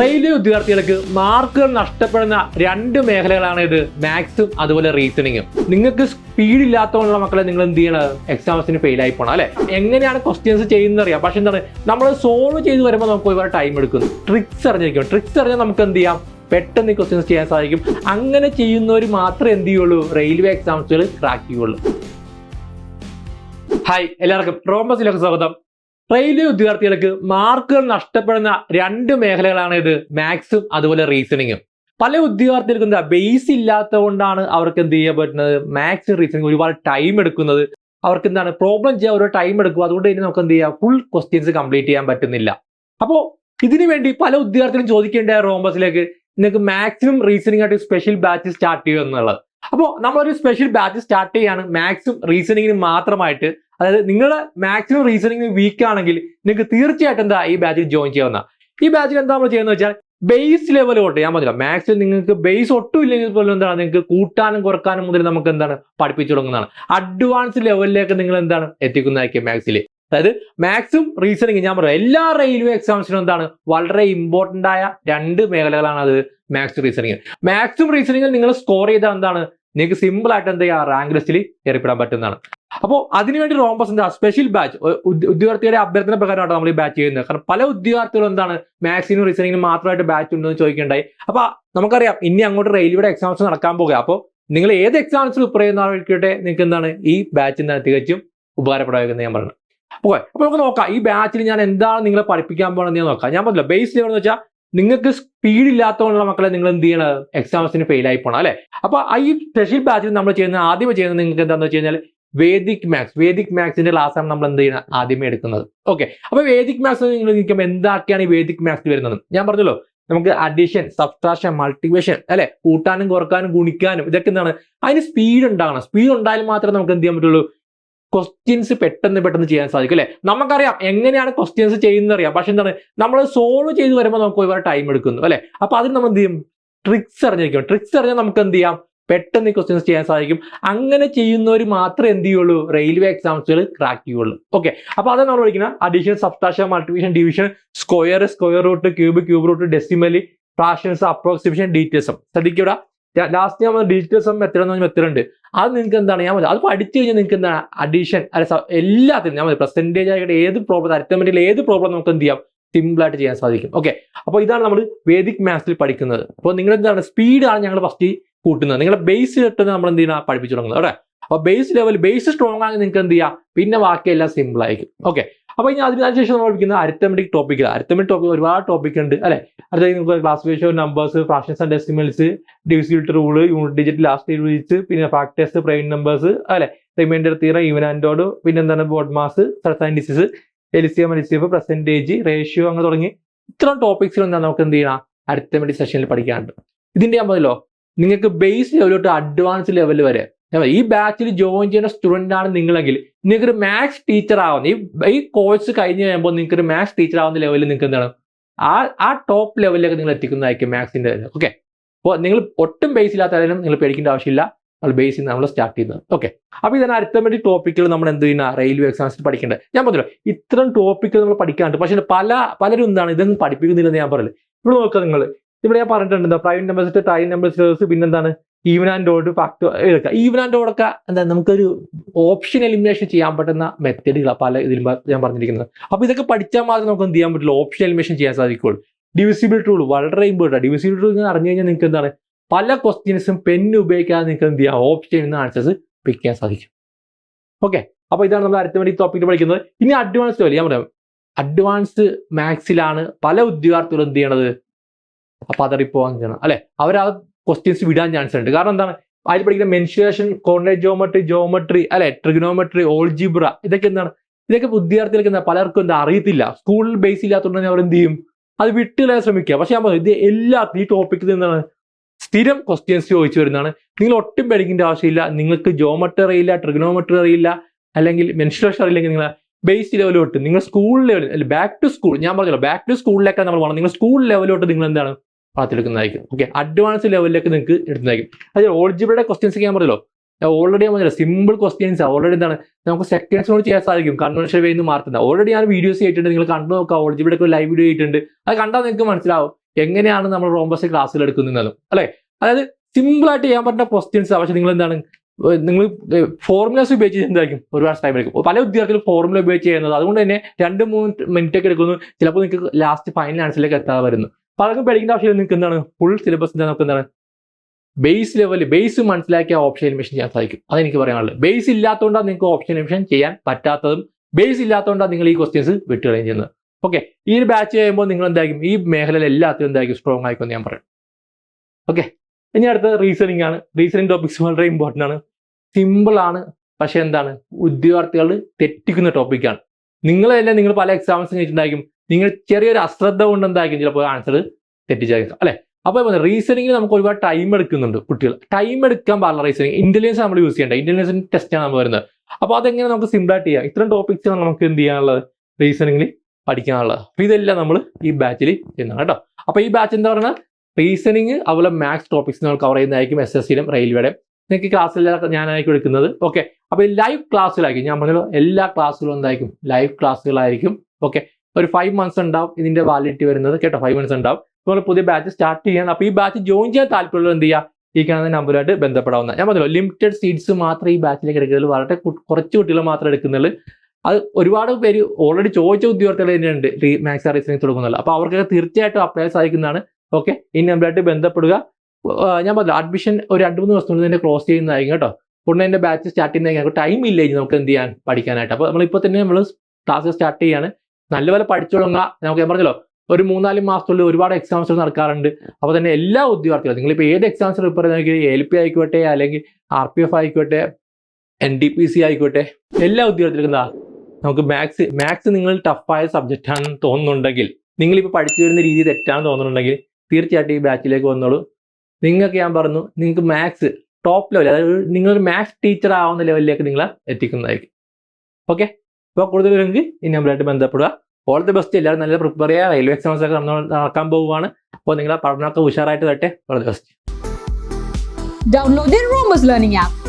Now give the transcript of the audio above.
Railway ഉദ്യോഗാർത്ഥികൾക്ക് മാർക്കുകൾ നഷ്ടപ്പെടുന്ന രണ്ട് മേഖലകളാണ് ഇത്. മാത്സും അതുപോലെ റീസണിങ്ങും. നിങ്ങൾക്ക് സ്പീഡ് ഇല്ലാത്തതുകൊണ്ടുള്ള മക്കളെ നിങ്ങൾ എന്ത് ചെയ്യണം? എക്സാംസിന് ഫെയിൽ ആയി പോകണം അല്ലെ? എങ്ങനെയാണ് ക്വസ്റ്റ്യൻസ് ചെയ്യുന്നത് അറിയാം. പക്ഷെ എന്താണ്? നമ്മൾ സോൾവ് ചെയ്ത് വരുമ്പോൾ നമുക്ക് ഒരുപാട് ടൈം എടുക്കുന്നു ട്രിക്സ് അറിഞ്ഞിരിക്കും ട്രിക്സ് അറിഞ്ഞാൽ നമുക്ക് എന്ത് ചെയ്യാം? പെട്ടെന്ന് ക്വസ്റ്റ്യൻസ് ചെയ്യാൻ സാധിക്കും. അങ്ങനെ ചെയ്യുന്നവർ മാത്രമേ എന്ത് ചെയ്യുള്ളൂ? റെയിൽവേ എക്സാംസുകൾ ക്രാക്ക് ചെയ്യുള്ളൂ. ഹായ് എല്ലാവർക്കും. റോംബസിലേക്ക് സ്വാഗതം. റെയിൽവേ ഉദ്യോഗാർത്ഥികൾക്ക് മാർക്കുകൾ നഷ്ടപ്പെടുന്ന രണ്ട് മേഖലകളാണ് ഇത്. മാത്സും അതുപോലെ റീസണിങ്ങും. പല ഉദ്യോഗാർത്ഥികൾക്കും എന്താ ബേസ് ഇല്ലാത്തത് കൊണ്ടാണ് അവർക്ക് എന്ത് ചെയ്യാൻ പറ്റുന്നത്? മാത്സ് റീസണിങ് ഒരുപാട് ടൈം എടുക്കുന്നത്. അവർക്ക് എന്താണ് പ്രോബ്ലം ചെയ്യാൻ ഒരു ടൈം എടുക്കും. അതുകൊണ്ട് തന്നെ നമുക്ക് എന്ത് ചെയ്യാം ഫുൾ ക്വസ്റ്റ്യൻസ് കംപ്ലീറ്റ് ചെയ്യാൻ പറ്റുന്നില്ല. അപ്പോൾ ഇതിനു വേണ്ടി പല ഉദ്യോഗാർത്ഥികളും ചോദിക്കേണ്ട റോംബസിലേക്ക് നിങ്ങൾക്ക് മാക്സിമം റീസണിംഗ് ആയിട്ട് സ്പെഷ്യൽ ബാച്ച് സ്റ്റാർട്ട് ചെയ്യുക എന്നുള്ളത്. അപ്പോൾ നമ്മളൊരു സ്പെഷ്യൽ ബാച്ച് സ്റ്റാർട്ട് ചെയ്യാണ് മാത്സും റീസണിങ്ങിന് മാത്രമായിട്ട്. അതായത് നിങ്ങളുടെ മാക്സിമം റീസണിങ് വീക്ക് ആണെങ്കിൽ നിങ്ങൾക്ക് തീർച്ചയായിട്ടും എന്താ ഈ ബാച്ചിൽ ജോയിൻ ചെയ്യാവുന്ന ഈ ബാച്ചിൽ എന്താ നമ്മൾ ചെയ്യുന്നത് വെച്ചാൽ ബേസ് ലെവൽ തൊട്ട് ഞാൻ പറഞ്ഞില്ല മാത്സിൽ നിങ്ങൾക്ക് ബേസ് ഒട്ടും ഇല്ലെങ്കിൽ പോലും എന്താണ് നിങ്ങൾക്ക് കൂട്ടാനും കുറക്കാനും മുതൽ നമുക്ക് എന്താണ് പഠിപ്പിച്ചു തുടങ്ങുന്നതാണ്. അഡ്വാൻസ് ലെവലിലേക്ക് നിങ്ങൾ എന്താണ് എത്തിക്കുന്നതായിരിക്കും മാത്സിൽ അതായത് മാത്സും റീസണിങ് ഞാൻ പറയാം. എല്ലാ റെയിൽവേ എക്സാംസിനും എന്താണ്? വളരെ ഇമ്പോർട്ടന്റ് ആയ രണ്ട് മേഖലകളാണ് അത് മാത്സ് റീസണിങ് മാത്സും റീസണിങ്ങിൽ നിങ്ങൾ സ്കോർ ചെയ്താൽ എന്താണ്? നിങ്ങൾക്ക് സിമ്പിൾ ആയിട്ട് എന്ത് റാങ്ക് ലിസ്റ്റിൽ ഏർപ്പെടാൻ പറ്റുന്നതാണ്. അപ്പോൾ അതിനുവേണ്ടി റോംബസ് എന്താ? സ്പെഷ്യൽ ബാച്ച് ഉദ്യോഗാർത്ഥിയുടെ അഭ്യർത്ഥന പ്രകാരമാണ് നമ്മൾ ഈ ബാച്ച് ചെയ്യുന്നത്. കാരണം പല ഉദ്യോഗാർത്ഥികളും എന്താണ്? മാത്സിനും റീസണിങ്ങിനും മാത്രമായിട്ട് ബാച്ച് ഉണ്ടെന്ന് ചോദിക്കേണ്ടായി അപ്പൊ നമുക്കറിയാം ഇനി അങ്ങോട്ട് റെയിൽവേയുടെ എക്സാംസ് നടക്കാൻ പോകുക. അപ്പോൾ നിങ്ങൾ ഏത് എക്സാംസ് പ്രിപ്പയർ ചെയ്യുന്നവർക്കിട്ട് നിങ്ങൾക്ക് എന്താണ്? ഈ ബാച്ച് എന്താണ്? തികച്ചും ഉപകാരപ്രദമാകുന്നത് ഞാൻ പറഞ്ഞു. ഓക്കെ അപ്പൊ നമുക്ക് നോക്കാം. ഈ ബാച്ചിൽ ഞാൻ എന്താണ് നിങ്ങളെ പഠിപ്പിക്കാൻ പോകുന്നത് ഞാൻ നോക്കാം. ഞാൻ പറഞ്ഞില്ല ബേസ് ലെവൽ എന്ന് വെച്ചാൽ നിങ്ങൾക്ക് സ്പീഡ് ഇല്ലാത്തതുകൊണ്ടുള്ള മക്കളെ നിങ്ങൾ എന്ത് ചെയ്യണം? എക്സാംസിന് ഫെയിൽ ആയി പോകണം അല്ലെ? അപ്പൊ ഈ സ്പെഷ്യൽ ബാച്ചിൽ നമ്മൾ ചെയ്യുന്ന ആദ്യം ചെയ്യുന്നത് നിങ്ങൾക്ക് എന്താണെന്ന് വെച്ച് കഴിഞ്ഞാൽ വേദിക് മാത്സ് വേദിക് മാത്സിന്റെ ആണ് നമ്മൾ എന്ത് ചെയ്യുന്നത് ആദ്യമേ എടുക്കുന്നത്. ഓക്കെ അപ്പൊ വേദിക് മാത്സ് നിങ്ങൾ നിൽക്കുമ്പോൾ എന്താക്കിയാണ് ഈ വേദിക് മാത്സ് വരുന്നത്? ഞാൻ പറഞ്ഞല്ലോ നമുക്ക് അഡീഷൻ സബ്സ്ട്രാക്ഷൻ മൾട്ടിപ്ലിക്കേഷൻ അല്ലെ? കൂട്ടാനും കുറക്കാനും ഗുണിക്കാനും ഇതൊക്കെ എന്താണ്? അതിന് സ്പീഡ് ഉണ്ടാകണം. സ്പീഡ് ഉണ്ടായാൽ മാത്രമേ നമുക്ക് എന്ത് ചെയ്യാൻ പറ്റുള്ളൂ? ക്വസ്റ്റ്യൻസ് പെട്ടെന്ന് പെട്ടെന്ന് ചെയ്യാൻ സാധിക്കും അല്ലെ? നമുക്കറിയാം എങ്ങനെയാണ് ക്വസ്റ്റ്യൻസ് ചെയ്യുന്നത് അറിയാം. പക്ഷെ എന്താണ്? നമ്മൾ സോൾവ് ചെയ്ത് വരുമ്പോൾ നമുക്ക് ഒരുപാട് ടൈം എടുക്കുന്നു അല്ലെ? അപ്പൊ അതിന് നമ്മൾ എന്ത് ചെയ്യും? ട്രിക്സ് അറിഞ്ഞിരിക്കും ട്രിക്സ് അറിഞ്ഞാൽ നമുക്ക് എന്ത് ചെയ്യാം? പെട്ടെന്ന് ക്വസ്റ്റ്യൻസ് ചെയ്യാൻ സാധിക്കും. അങ്ങനെ ചെയ്യുന്നവർ മാത്രമേ എന്ത് ചെയ്യുള്ളൂ? റെയിൽവേ എക്സാംസുകൾ ക്രാക്ക് ചെയ്യുള്ളൂ. ഓക്കെ അപ്പൊ അതാണ് നമ്മൾ പഠിക്കുന്ന addition subtraction multiplication division square square root cube cube root ഡെസിമലി fractions approximation ഡീറ്റെയിൽസും ശ്രദ്ധിക്കുക ലാസ്റ്റ് നമ്മൾ ഡിജിറ്റൽസം മെത്തേഡ് എന്ന് പറഞ്ഞ മെത്തേഡ് ഉണ്ട് അത് നിങ്ങൾക്ക് എന്താണ്? ഞാൻ അത് പഠിച്ചു കഴിഞ്ഞാൽ നിങ്ങൾക്ക് എന്താണ്? അഡീഷൻ അല്ല എല്ലാത്തിനും ഞാൻ പെർസെന്റേജ് ആയിട്ട് ഏത് പ്രോബ്ലം അരിത്തമെറ്റിൽ ഏത് പ്രോബ്ലം നമുക്ക് എന്ത് ചെയ്യാം? സിമ്പിളായിട്ട് ചെയ്യാൻ സാധിക്കും. ഓക്കെ അപ്പോൾ ഇതാണ് നമ്മൾ വേദിക് മാത്സിൽ പഠിക്കുന്നത്. അപ്പോൾ നിങ്ങൾ എന്താണ്? സ്പീഡാണ് ഞങ്ങൾ ഫസ്റ്റ് കൂട്ടുന്നത്. നിങ്ങളുടെ ബേസ് കിട്ടുന്നത് നമ്മൾ എന്ത് ചെയ്യണം പഠിപ്പിച്ചു തുടങ്ങുന്നത്. അവിടെ അപ്പോൾ ബേസ് ലെവൽ ബേസ് സ്ട്രോങ് ആണെങ്കിൽ നിങ്ങൾക്ക് എന്ത് ചെയ്യാം? പിന്നെ ബാക്കിയെല്ലാം സിമ്പിൾ ആയിരിക്കും. ഓക്കെ അപ്പോൾ ഇനി അതിന് ശേഷം നമ്മൾ പഠിക്കുന്ന അരിത്തമെറ്റിക് ടോപ്പിക്കിൽ അരിത്തമെറ്റിക് ടോപ്പിക് ഒരുപാട് ടോപ്പിക് ഉണ്ട് അല്ലേ? അടുത്ത നമുക്ക് classification numbers fractions and decimals divisibility rule unit digit last Divi's പിന്നെ ഫാക്ടേഴ്സ് പ്രൈം നമ്പേഴ്സ് അല്ലെ? റിമൈൻഡർ തീറ ഈവൻ ആൻഡോഡ് പിന്നെ എന്താണ് ബോഡ് മാസ് സർസൈൻഡിസിസ് ഡിസീസ് എലിസിയം എലിസിയഫ് പെർസെന്റേജ് റേഷ്യോ അങ്ങനെ തുടങ്ങി ഇത്തരം ടോപ്പിക്സിൽ എന്താണ് നമുക്ക് എന്ത് ചെയ്യണം? അരിത്തമെറ്റിക് സെഷനിൽ പഠിക്കാനുണ്ട്. ഇതിന്റെ ആകുമ്പോൾ നിങ്ങൾക്ക് ബേസ് ലെവലോട്ട് അഡ്വാൻസ് ലെവൽ വരെ ഈ ബാച്ചിൽ ജോയിൻ ചെയ്യുന്ന സ്റ്റുഡന്റ് ആണ് നിങ്ങളെങ്കിൽ നിങ്ങൾക്ക് ഒരു മാത്സ് ടീച്ചർ ആവുന്ന ഈ ഈ കോഴ്സ് കഴിഞ്ഞ് കഴിയുമ്പോൾ നിങ്ങൾക്ക് ഒരു മാത്സ് ടീച്ചർ ആവുന്ന ലെവലിൽ നിങ്ങൾക്ക് എന്താണ്? ആ ആ ടോപ്പ് ലെവലിലേക്ക് നിങ്ങൾ എത്തിക്കുന്നതായിരിക്കും മാത്സിന്റെ ഓക്കെ അപ്പോൾ നിങ്ങൾ ഒട്ടും ബേസ് ഇല്ലാത്തതായാലും നിങ്ങൾ പേടിക്കേണ്ട ആവശ്യമില്ല. നമ്മൾ ബേസിൽ നിന്ന് നമ്മൾ സ്റ്റാർട്ട് ചെയ്യുന്നത്. ഓക്കെ അപ്പോൾ ഇതാണ് അരിത്തമെറ്റിക് ടോപ്പിക്കുകൾ നമ്മൾ എന്ത് ചെയ്യുന്ന? റെയിൽവേ എക്സാംസിൽ പഠിക്കേണ്ടത്. ഞാൻ പറഞ്ഞല്ലോ ഇത്തരം ടോപ്പിക്കുകൾ നമ്മൾ പഠിക്കാണ്ട് പക്ഷേ പല പലരും എന്താണ് ഇതൊന്നും പഠിപ്പിക്കുന്നില്ലെന്ന് ഞാൻ പറയില്ല ഇവിടെ നോക്കുക നിങ്ങൾ. ഇവിടെ ഞാൻ പറഞ്ഞിട്ടുണ്ട് എന്താ പ്രൈവറ്റ് നമ്പേഴ്സ് ടൈം നമ്പേഴ്സ് പിന്നെന്താണ്? ഈവൻ ആൻഡ് ഓഡ് ഫാക്ട് എടുക്കുക. ഈവൻ ആൻഡ് ഓടൊക്കെ എന്താ നമുക്കൊരു ഓപ്ഷൻ എലിമിനേഷൻ ചെയ്യാൻ പറ്റുന്ന മെത്തേഡുകളാണ് പല ഇതിലും ഞാൻ പറഞ്ഞിരിക്കുന്നത്. അപ്പോൾ ഇതൊക്കെ പഠിച്ചാൽ മാത്രമേ നമുക്ക് എന്ത് ചെയ്യാൻ പറ്റുള്ളൂ? ഓപ്ഷൻ എലിമിനേഷൻ ചെയ്യാൻ സാധിക്കുള്ളൂ ഡിവിസിബിൾ ടൂൾ വളരെ ഇമ്പോർട്ടന്റ് ടൂൾ എന്ന് അറിഞ്ഞു കഴിഞ്ഞാൽ നിങ്ങൾക്ക് എന്താണ്? പല ക്വസ്റ്റ്യൻസും പെൻ ഉപയോഗിക്കാതെ നിങ്ങൾക്ക് എന്ത് ചെയ്യാം? ഓപ്ഷൻ എന്ന ആൻസേഴ്സ് പിക്ക് ചെയ്യാൻ സാധിക്കും. ഓക്കെ അപ്പൊ ഇതാണ് നമ്മൾ അടുത്ത വേണ്ടി ടോപ്പിക്ക് പഠിക്കുന്നത്. ഇനി അഡ്വാൻസ് ലെവൽ ഞാൻ പറയാം. അഡ്വാൻസ് മാത്സിലാണ് പല ഉദ്യോഗാർത്ഥികളും എന്ത് ചെയ്യണത്? പതറിപ്പോവാൻ ചെയ്യണം അല്ലെ? അവർ ക്വസ്റ്റ്യൻസ് വിടാൻ ചാൻസ് ഉണ്ട്. കാരണം എന്താണ്? അതിൽ പഠിക്കുന്ന? മെൻസുറേഷൻ കോർഡിനേറ്റ് ജോമെട്രി ജോമെട്രി അല്ലെ? ട്രിഗ്നോമെട്രി ഓൾജിബ്ര ഇതൊക്കെ എന്താണ്? ഇതൊക്കെ വിദ്യാർത്ഥികൾക്ക് എന്താ? പലർക്കും എന്താ? അറിയത്തില്ല. സ്കൂളിൽ ബേസ് ഇല്ലാത്തതുകൊണ്ട് അവർ എന്ത് ചെയ്യും? അത് വിട്ടുകളയാൻ ശ്രമിക്കുക. പക്ഷെ ഞാൻ ഇത് എല്ലാ ഈ ടോപ്പിക്കിൽ എന്താണ് സ്ഥിരം ക്വസ്റ്റ്യൻസ് ചോദിച്ചു വരുന്നതാണ്. നിങ്ങൾ ഒട്ടും പഠിക്കേണ്ട ആവശ്യമില്ല. നിങ്ങൾക്ക് ജോമെട്രി അറിയില്ല ട്രിഗ്നോമെട്രി അറിയില്ല അല്ലെങ്കിൽ മെൻസുറേഷൻ അറിയില്ലെങ്കിൽ നിങ്ങൾ ബേസ് ലെവലോട്ട് നിങ്ങൾ school level back to school ഞാൻ പറഞ്ഞല്ലോ ബാക്ക് ടു സ്കൂളിലേക്കാണ് നമ്മൾ പോകണം നിങ്ങൾ സ്കൂൾ ലെവലോട്ട് നിങ്ങൾ എന്താണ്? പാത്തെടുക്കുന്നതായിരിക്കും. ഓക്കെ അഡ്വാൻസ് ലെവലിലേക്ക് നിങ്ങൾക്ക് എടുക്കുന്നതായിരിക്കും. അതായത് ഓൾജിബിയുടെ ക്വസ്റ്റ്യൻസ് ഞാൻ പറഞ്ഞല്ലോ. ഓൾറെഡി പറഞ്ഞല്ലോ സിമ്പിൾ ക്വസ്റ്റ്യൻസ് ഓൾറെഡി എന്താണ്? നമുക്ക് സെക്കൻഡ്സിനോട് ചെയ്യാൻ സാധിക്കും. കൺവെൻഷൻ വേ നിന്ന് ഓൾറെഡി ഞാൻ വീഡിയോസ് ചെയ്തിട്ടുണ്ട്. നിങ്ങൾ കണ്ടു നോക്കുക ഓൾജിബിയുടെ ഒക്കെ ലൈവ് വീഡിയോ ചെയ്തിട്ടുണ്ട്. അത് കണ്ടാൽ നിങ്ങൾക്ക് മനസ്സിലാവും എങ്ങനെയാണ് നമ്മൾ റോംബസ് ക്ലാസ്സിൽ എടുക്കുന്നതെന്നും അല്ലേ? അതായത് സിമ്പിൾ ആയിട്ട് ചെയ്യാൻ പറ്റുന്ന ക്വസ്റ്റ്യൻസ് പക്ഷേ നിങ്ങൾ എന്താണ് നിങ്ങൾ ഫോർമുലാസ് ഉപയോഗിച്ച് എന്തായിരിക്കും? ഒരുപാട് ടൈം എടുക്കും. പല വിദ്യാർത്ഥികളും ഫോർമുല ഉപയോഗിച്ച് ചെയ്യുന്നത്. അതുകൊണ്ട് തന്നെ രണ്ട് മൂന്ന് മിനിറ്റ് ഒക്കെ എടുക്കുന്നു. ചിലപ്പോൾ നിങ്ങൾക്ക് ലാസ്റ്റ് ഫൈനൽ ആൻസറിലേക്ക് എത്താതെ വരുന്നു. പലർക്കും പഠിക്കേണ്ട ആവശ്യമില്ല നിങ്ങൾക്ക് എന്താണ്? ഫുൾ സിലബസ് നമുക്ക് എന്താണ്? ബേസ് ലെവലിൽ ബേസ് മനസ്സിലാക്കിയ ഓപ്ഷൻ എലിമിഷൻ ചെയ്യാൻ സാധിക്കും. അതെനിക്ക് പറയാനുള്ളത്. ബേസ് ഇല്ലാത്തതുകൊണ്ടാണ് നിങ്ങൾക്ക് ഓപ്ഷൻ എലിമിഷൻ ചെയ്യാൻ പറ്റാത്തതും ബേസ് ഇല്ലാത്തതുകൊണ്ടാണ് നിങ്ങൾ ഈ ക്വസ്റ്റ്യൻസ് വിട്ടുകളയും ചെയ്യുന്നത്. ഓക്കെ ഈ ഒരു ബാച്ച് ചെയ്യുമ്പോൾ നിങ്ങൾ എന്തായിരിക്കും? ഈ മേഖലയിൽ എല്ലാത്തിനും എന്തായിരിക്കും? സ്ട്രോങ് ആയിക്കൊന്ന് ഞാൻ പറയും. ഓക്കെ ഇനി അടുത്ത റീസണിങ് ആണ്. റീസണിങ് ടോപ്പിക്സ് വളരെ ഇമ്പോർട്ടന്റ് ആണ്. സിമ്പിൾ ആണ്. പക്ഷെ എന്താണ്? ഉദ്യോഗാർത്ഥികൾ തെറ്റിക്കുന്ന ടോപ്പിക്കാണ് നിങ്ങൾ തന്നെ നിങ്ങൾ പല എക്സാംസ് കഴിഞ്ഞിട്ടുണ്ടായിരിക്കും. നിങ്ങൾ ചെറിയൊരു അശ്രദ്ധ കൊണ്ട് എന്തായിരിക്കും ചിലപ്പോൾ ആൻസർ തെറ്റിച്ചായിരിക്കും. അല്ലെ? അപ്പോൾ റീസണിങ്ങിൽ നമുക്ക് ഒരുപാട് ടൈം എടുക്കുന്നുണ്ട് കുട്ടികൾ. ടൈം എടുക്കാൻ പാടില്ല റീസണിങ് ഇന്റലിജൻസ് നമ്മൾ യൂസ് ചെയ്യേണ്ട. ഇന്റലിജൻസിന്റെ ടെസ്റ്റാണ് നമ്മൾ വരുന്നത്. അപ്പോൾ അതെങ്ങനെ നമുക്ക് സിമ്പിളായിട്ട് ചെയ്യാം? ഇത്രയും ടോപ്പിക്സ് നമുക്ക് എന്ത് ചെയ്യാനുള്ളത്? റീസണിങ്ങിൽ പഠിക്കാനുള്ളത്. അപ്പോൾ ഇതെല്ലാം നമ്മൾ ഈ ബാച്ചിൽ ചെയ്യുന്നതാണ് കേട്ടോ. അപ്പോൾ ഈ ബാച്ച് എന്താ പറയുന്നത്? റീസണിങ് അതുപോലെ മാത്സ് ടോപ്പിക്സ് നമ്മൾ കവർ ചെയ്യുന്നതായിരിക്കും എസ് എസ് സിയിലും റെയിൽവേയുടെ നിങ്ങൾക്ക് ക്ലാസ്സിലൊക്കെ ഞാനായിരിക്കും എടുക്കുന്നത്. ഓക്കെ അപ്പോൾ ലൈവ് ക്ലാസ്സിലായിരിക്കും ഞാൻ പറഞ്ഞല്ലോ എല്ലാ ക്ലാസ്സുകളും എന്തായിരിക്കും? ലൈവ് ക്ലാസ്സുകളായിരിക്കും ഓക്കെ ഒരു ഫൈവ് മന്ത്സ് ഉണ്ടാവും ഇതിന്റെ വാലിഡിറ്റി വരുന്നത്. കേട്ടോ ഫൈവ് മന്ത്സ് ഉണ്ടാവും. നമ്മൾ പുതിയ ബാച്ച് സ്റ്റാർട്ട് ചെയ്യാൻ. അപ്പോൾ ഈ ബാച്ച് ജോയിൻ ചെയ്യാൻ താല്പര്യമുള്ള എന്ത് ചെയ്യുക ഈ കാണുന്ന നമ്പറുമായിട്ട് ബന്ധപ്പെടാവുന്ന. ഞാൻ പറഞ്ഞല്ലോ ലിമിറ്റഡ് സീറ്റ്സ് മാത്രമേ ഈ ബാച്ചിലേക്ക് എടുക്കുന്നുള്ളൂ വളരെ കുറച്ച് കുട്ടികൾ മാത്രമേ എടുക്കുന്നുള്ളൂ. അത് ഒരുപാട് പേര് ഓൾറെഡി ചോദിച്ച ഉദ്യോഗസ്ഥർ തന്നെയുണ്ട്. മാക്സ് റീസണിങ് തുടങ്ങുന്നുള്ളൂ അപ്പോൾ അവർക്കൊക്കെ തീർച്ചയായിട്ടും അപ്ലൈ സാധിക്കുന്നതാണ്. ഓക്കെ ഈ നമ്പറായിട്ട് ബന്ധപ്പെടുക. ഞാൻ പറഞ്ഞു അഡ്മിഷൻ ഒരു രണ്ട് മൂന്ന് ദിവസം കൊണ്ട് തന്നെ ക്ലോസ് ചെയ്യുന്നതായിരിക്കും കേട്ടോ. ഉടനെ എന്റെ ബാച്ച് സ്റ്റാർട്ട് ചെയ്യുന്നതായിരിക്കും. ടൈം ഇല്ല ഇനി നമുക്ക് എന്ത് ചെയ്യാൻ പഠിക്കാനായിട്ട്. അപ്പോൾ നമ്മളിപ്പോൾ തന്നെ നമ്മൾ ക്ലാസ് സ്റ്റാർട്ട് ചെയ്യാണ്. നല്ലപോലെ പഠിച്ചു നമുക്ക് ഞാൻ പറഞ്ഞല്ലോ ഒരു മൂന്നാൽ മാസത്തുള്ളിൽ ഒരുപാട് എക്സാംസ് നടക്കാറുണ്ട്. അപ്പോൾ തന്നെ എല്ലാ ഉദ്യോഗാർത്ഥികളും നിങ്ങളിപ്പോൾ ഏത് എക്സാംസ് പ്രിപ്പയർ ചെയ്യുന്ന എൽ പി ആയിക്കോട്ടെ അല്ലെങ്കിൽ ആർ പി എഫ് ആയിക്കോട്ടെ എൻ ഡി പി സി ആയിക്കോട്ടെ എല്ലാ ഉദ്യോഗാർത്ഥികൾക്കും എന്താ നമുക്ക് മാത്സ് മാത്സ് നിങ്ങൾ ടഫായ സബ്ജക്റ്റ് ആണെന്ന് തോന്നുന്നുണ്ടെങ്കിൽ നിങ്ങളിപ്പോൾ പഠിച്ചു വരുന്ന രീതി തെറ്റാണെന്ന് തോന്നുന്നുണ്ടെങ്കിൽ തീർച്ചയായിട്ടും ഈ ബാച്ചിലേക്ക് വന്നോളൂ. നിങ്ങൾക്ക് ഞാൻ പറഞ്ഞു നിങ്ങൾക്ക് മാത്സ് ടോപ്പ് ലെവൽ അതായത് നിങ്ങളൊരു മാത്സ് ടീച്ചർ ആവുന്ന ലെവലിലേക്ക് നിങ്ങളെ എത്തിക്കുന്നതായിരിക്കും. ഓക്കെ അപ്പോൾ കൂടുതൽ വരുമെങ്കിൽ ഈ നമ്പറായിട്ട് ബന്ധപ്പെടുക. ഓൾ ദി ബെസ്റ്റ് എല്ലാവരും നല്ല പ്രിപ്പയർ ചെയ്യുക റെയിൽവേ എക്സാംസ് ഒക്കെ നടക്കാൻ പോവുകയാണ്. അപ്പോൾ നിങ്ങളെ പഠനമൊക്കെ ഉഷാറായിട്ട് തട്ടെ all the best download the learning app